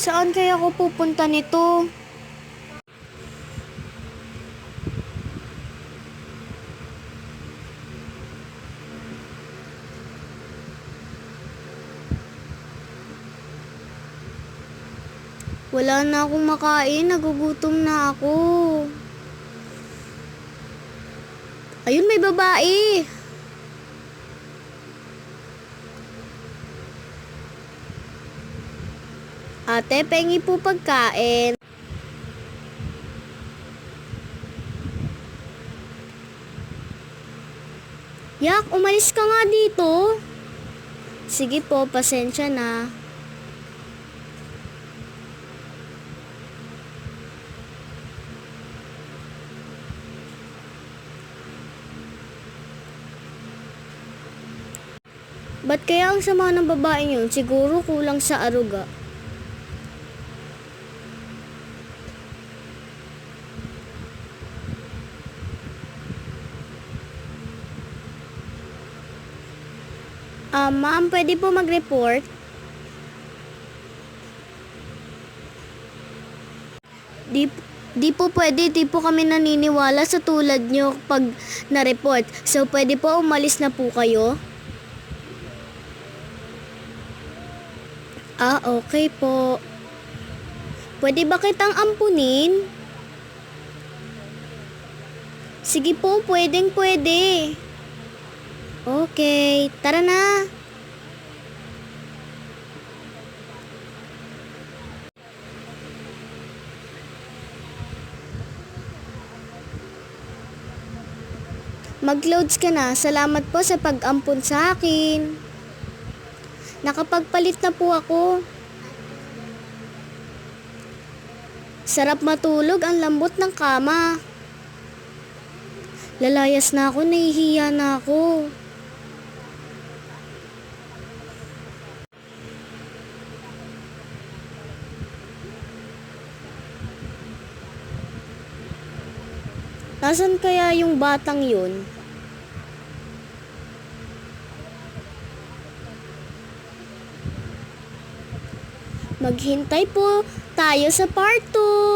Saan kaya ako pupunta nito? Wala na akong makain, nagugutom na ako. Ayun, may babae. Ate, pengi po pagkain. Yak, umalis ka nga dito. Sige po, pasensya na. Ba't kaya ang sama ng babaeng yun? Siguro kulang sa aruga. Ah, ma'am, pwede po mag-report? Di, di po pwede, di po kami naniniwala sa tulad nyo pag na-report. So, pwede po umalis na po kayo? Ah, okay po. Pwede ba kitang ampunin? Sige po, pwedeng pwede. Okay, tara na. Mag-loads ka na. Salamat po sa pag-ampun sa akin. Nakapagpalit na po ako. Sarap matulog ang lambot ng kama. Lalayas na ako, nahihiya na ako. Nasaan kaya yung batang yun? Maghintay po tayo sa part 2.